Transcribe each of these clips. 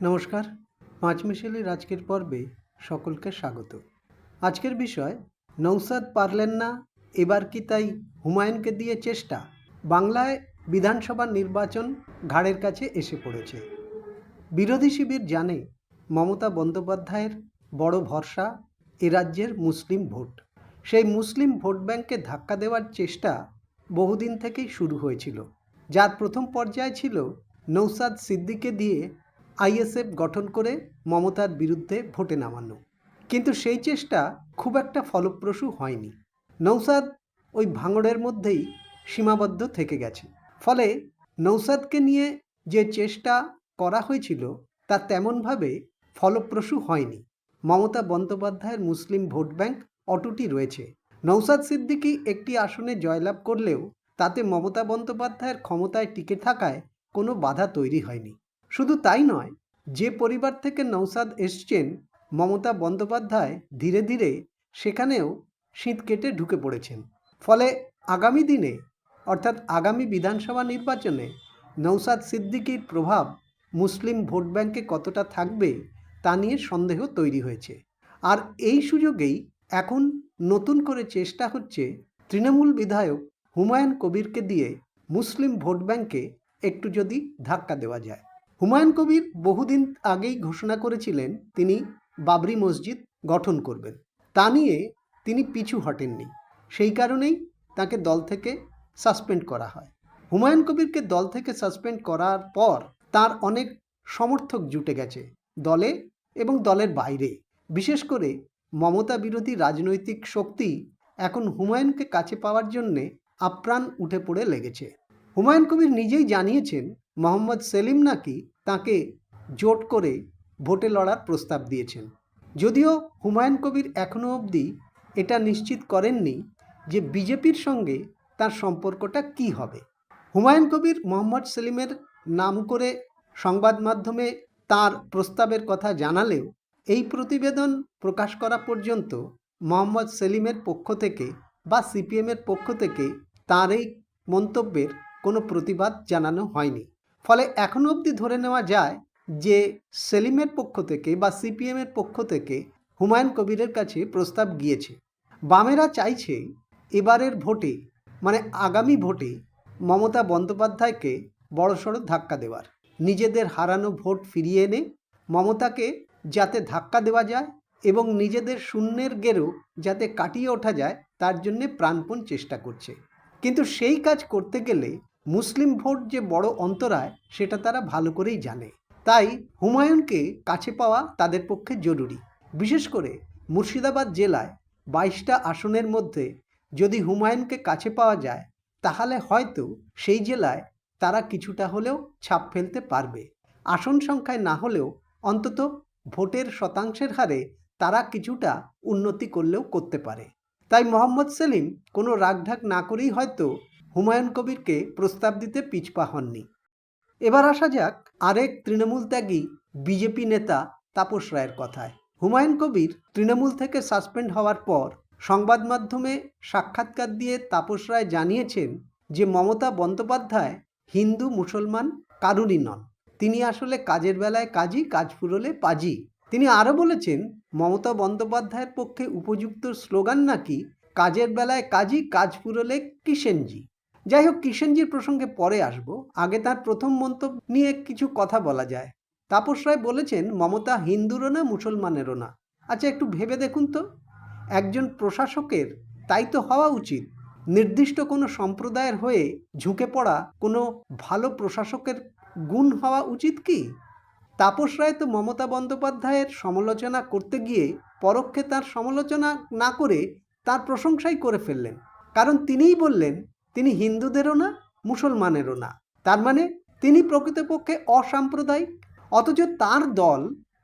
নমস্কার, পাঁচ মিশেলির আজকের পর্বে সকলকে স্বাগত। আজকের বিষয় নৌসাদ পারলেন না, এবার কি তাই হুমায়ুনকে দিয়ে চেষ্টা? বাংলায় বিধানসভা নির্বাচন ঘাড়ের কাছে এসে পড়েছে। বিরোধী শিবির জানে মমতা বন্দ্যোপাধ্যায়ের বড় ভরসা এ রাজ্যের মুসলিম ভোট। সেই মুসলিম ভোট ব্যাংকে ধাক্কা দেওয়ার চেষ্টা বহুদিন থেকেই শুরু হয়েছিল। যার প্রথম পর্যায়ে ছিল নৌসাদ সিদ্দিকে দিয়ে আইএসএফ গঠন করে মমতার বিরুদ্ধে ভোটে নামানো। কিন্তু সেই চেষ্টা খুব একটা ফলপ্রসূ হয়নি। নৌসাদ ওই ভাঙড়ের মধ্যেই সীমাবদ্ধ থেকে গেছে। ফলে নৌসাদকে নিয়ে যে চেষ্টা করা হয়েছিল, তা তেমনভাবে ফলপ্রসূ হয়নি। মমতা বন্দ্যোপাধ্যায়ের মুসলিম ভোট ব্যাংক অটুটি রয়েছে। নৌসাদ সিদ্দিকী একটি আসনে জয়লাভ করলেও তাতে মমতা বন্দ্যোপাধ্যায়ের ক্ষমতায় টিকে থাকায় কোনো বাধা তৈরি হয়নি। শুধু তাই নয়, যে পরিবার থেকে নৌসাদ এসছেন, মমতা বন্দ্যোপাধ্যায় ধীরে ধীরে সেখানেও শীত কেটে ঢুকে পড়েছেন। ফলে আগামী দিনে, অর্থাৎ আগামী বিধানসভা নির্বাচনে নৌসাদ সিদ্দিকীর প্রভাব মুসলিম ভোট ব্যাংকে কতটা থাকবে তা নিয়ে সন্দেহ তৈরি হয়েছে। আর এই সুযোগেই এখন নতুন করে চেষ্টা হচ্ছে তৃণমূল বিধায়ক হুমায়ুন কবিরকে দিয়ে মুসলিম ভোট ব্যাংকে একটু যদি ধাক্কা দেওয়া যায়। হুমায়ুন কবির বহুদিন আগেই ঘোষণা করেছিলেন তিনি বাবরি মসজিদ গঠন করবেন। তা নিয়ে তিনি পিছু হটেননি। সেই কারণেই তাকে দল থেকে সাসপেন্ড করা হয়। হুমায়ুন কবিরকে দল থেকে সাসপেন্ড করার পর তার অনেক সমর্থক জুটে গেছে দলে এবং দলের বাইরে। বিশেষ করে মমতা বিরোধী রাজনৈতিক শক্তি এখন হুমায়ুনকে কাছে পাওয়ার জন্যে আপ্রাণ উঠে পড়ে লেগেছে। হুমায়ুন কবির নিজেই জানিয়েছেন মোহাম্মদ সেলিম নাকি তাকে জোট করে ভোটে লড়ার প্রস্তাব দিয়েছেন। যদিও হুমায়ুন কবির এখনও অবধি এটা নিশ্চিত করেননি যে বিজেপির সঙ্গে তার সম্পর্কটা কি হবে। হুমায়ুন কবির মোহাম্মদ সেলিমের নাম করে সংবাদ মাধ্যমে তার প্রস্তাবের কথা জানালেও এই প্রতিবেদন প্রকাশ করা পর্যন্ত মোহাম্মদ সেলিমের পক্ষ থেকে বা সিপিএমের পক্ষ থেকে তার এই মন্তব্যের কোনো প্রতিবাদ জানানো হয়নি। ফলে এখনও অবধি ধরে নেওয়া যায় যে সেলিমের পক্ষ থেকে বা সিপিএমের পক্ষ থেকে হুমায়ুন কবিরের কাছে প্রস্তাব গিয়েছে। বামেরা চাইছে এবারের ভোটে মানে আগামী ভোটে মমতা বন্দ্যোপাধ্যায়কে বড়সড় ধাক্কা দেওয়ার। নিজেদের হারানো ভোট ফিরিয়ে এনে মমতাকে যাতে ধাক্কা দেওয়া যায় এবং নিজেদের শূন্যের গেরো যাতে কাটিয়ে ওঠা যায়, তার জন্যে প্রাণপণ চেষ্টা করছে। কিন্তু সেই কাজ করতে গেলে মুসলিম ভোট যে বড় অন্তরায়, সেটা তারা ভালো করেই জানে। তাই হুমায়ুনকে কাছে পাওয়া তাদের পক্ষে জরুরি। বিশেষ করে মুর্শিদাবাদ জেলায় বাইশটা আসনের মধ্যে যদি হুমায়ুনকে কাছে পাওয়া যায়, তাহলে হয়তো সেই জেলায় তারা কিছুটা হলেও ছাপ ফেলতে পারবে। আসন সংখ্যায় না হলেও অন্তত ভোটের শতাংশের হারে তারা কিছুটা উন্নতি করলেও করতে পারে। তাই মোহাম্মদ সেলিম কোনো রাগঢাক না করেই হয়তো হুমায়ুন কবিরকে প্রস্তাব দিতে পিছপা হননি। এবার আসা যাক আরেক তৃণমূল ত্যাগী বিজেপি নেতা তাপস রায়ের কথায়। হুমায়ুন কবির তৃণমূল থেকে সাসপেন্ড হওয়ার পর সংবাদ মাধ্যমে সাক্ষাৎকার দিয়ে তাপস রায় জানিয়েছেন যে মমতা বন্দ্যোপাধ্যায় হিন্দু, মুসলমান, কারুরই নন। তিনি আসলে কাজের বেলায় কাজী, কাজ ফুরলে পাজি। তিনি আরও বলেছেন, মমতা বন্দ্যোপাধ্যায়ের পক্ষে উপযুক্ত স্লোগান নাকি, কাজের বেলায় কাজী, কাজ ফুরলে কিষেনজি যাই হোক কিষেনজির প্রসঙ্গে পরে আসব। আগে তার প্রথম মন্তব্য নিয়ে কিছু কথা বলা যায়। তাপস রায় বলেছেন, মমতা হিন্দুরও না, মুসলমানেরও না। আচ্ছা একটু ভেবে দেখুন তো। একজন প্রশাসকের তাই তো হওয়া উচিত। নির্দিষ্ট কোনো সম্প্রদায়ের হয়ে ঝুঁকে পড়া কোনো ভালো প্রশাসকের গুণ হওয়া উচিত কি? তাপস রায় তো মমতা বন্দ্যোপাধ্যায়ের সমালোচনা করতে গিয়ে পরোক্ষে তার সমালোচনা না করে তার প্রশংসাই করে ফেললেন। কারণ তিনিই বললেন তিনি হিন্দুদেরও না, মুসলমানেরও না। তার মানে তিনি প্রকৃতপক্ষে অসাম্প্রদায়িক। অথচ তার দল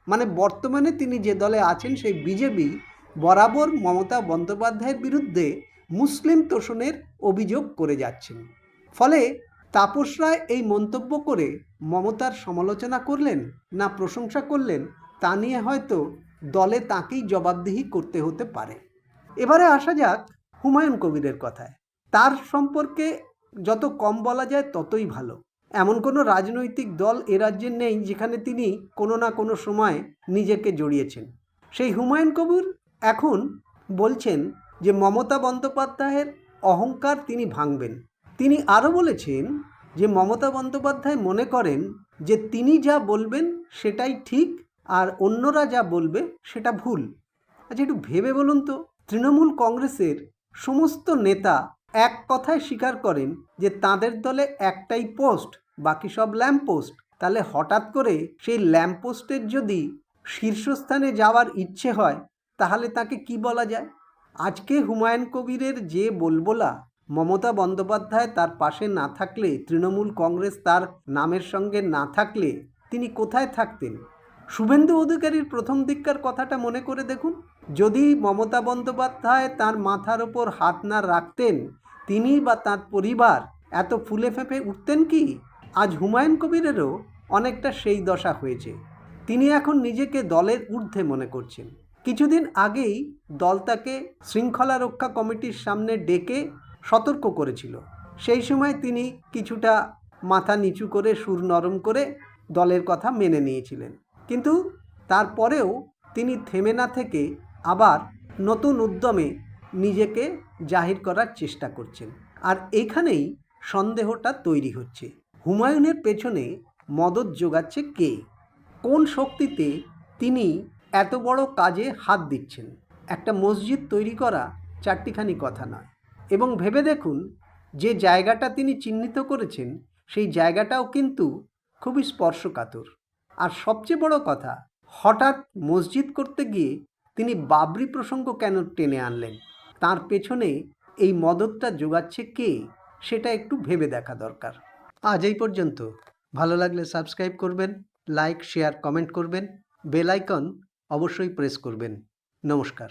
মানে বর্তমানে তিনি যে দলে আছেন সেই বিজেপি, বরাবর মমতা বন্দ্যোপাধ্যায়ের বিরুদ্ধে মুসলিম তোষণের অভিযোগ করে যাচ্ছেন। ফলে তাপস রায় এই মন্তব্য করে মমতার সমালোচনা করলেন না প্রশংসা করলেন তা নিয়ে হয়তো দলে তাকেই জবাবদিহি করতে হতে পারে। এবারে আসা যাক হুমায়ুন কবিরের কথায়। তার সম্পর্কে যত কম বলা যায় ততই ভালো। এমন কোনো রাজনৈতিক দল এ রাজ্যে নেই যেখানে তিনি কোনো না কোনো সময় নিজেকে জড়িয়েছেন। সেই হুমায়ুন কবির এখন বলছেন যে মমতা বন্দ্যোপাধ্যায়ের অহংকার তিনি ভাঙবেন। তিনি আরও বলেছেন যে মমতা বন্দ্যোপাধ্যায় মনে করেন যে তিনি যা বলবেন সেটাই ঠিক আর অন্যরা যা বলবে সেটা ভুল। আচ্ছা একটু ভেবে বলুন তো, তৃণমূল কংগ্রেসের সমস্ত নেতা এক কথায় স্বীকার করেন যে তাদের দলে একটাই পোস্ট, বাকি সব ল্যাম্প পোস্ট তাহলে হঠাৎ করে সেই ল্যাম্প পোস্টের যদি শীর্ষস্থানে যাওয়ার ইচ্ছে হয়, তাহলে তাকে কি বলা যায়? আজকে হুমায়ুন কবিরের যে বলবোলা, মমতা বন্দ্যোপাধ্যায় তার পাশে না থাকলে, তৃণমূল কংগ্রেস তার নামের সঙ্গে না থাকলে তিনি কোথায় থাকতেন? শুভেন্দু অধিকারীর প্রথম দিককার কথাটা মনে করে দেখুন। যদি মমতা বন্দ্যোপাধ্যায় তার মাথার ওপর হাত না রাখতেন, তিনি বা তার পরিবার এত ফুলে ফেঁপে উঠতেন কি? আজ হুমায়ুন কবিরেরও অনেকটা সেই দশা হয়েছে। তিনি এখন নিজেকে দলের ঊর্ধ্বে মনে করছেন। কিছুদিন আগেই দল তাকে শৃঙ্খলা রক্ষা কমিটির সামনে ডেকে সতর্ক করেছিল। সেই সময় তিনি কিছুটা মাথা নিচু করে, সুর নরম করে দলের কথা মেনে নিয়েছিলেন। কিন্তু তারপরেও তিনি থেমে না থেকে আবার নতুন উদ্যমে নিজেকে জাহির করার চেষ্টা করছেন। আর এখানেই সন্দেহটা তৈরি হচ্ছে। হুমায়ুনের পেছনে মদত যোগাচ্ছে কে? কোন শক্তিতে তিনি এত বড় কাজে হাত দিচ্ছেন? একটা মসজিদ তৈরি করা চারটিখানি কথা নয়। এবং ভেবে দেখুন, যে জায়গাটা তিনি চিহ্নিত করেছেন, সেই জায়গাটাও কিন্তু খুবই স্পর্শকাতর। আর সবচেয়ে বড় কথা, হঠাৎ মসজিদ করতে গিয়ে তিনি বাবরি প্রসঙ্গ কেন টেনে আনলেন? তার পেছনে এই মদতটা যোগাচ্ছে কে? সেটা একটু ভেবে দেখা দরকার। আজ এই পর্যন্ত। ভালো লাগলে সাবস্ক্রাইব করবেন, লাইক, শেয়ার, কমেন্ট করবেন, বেল আইকন অবশ্যই প্রেস করবেন। নমস্কার।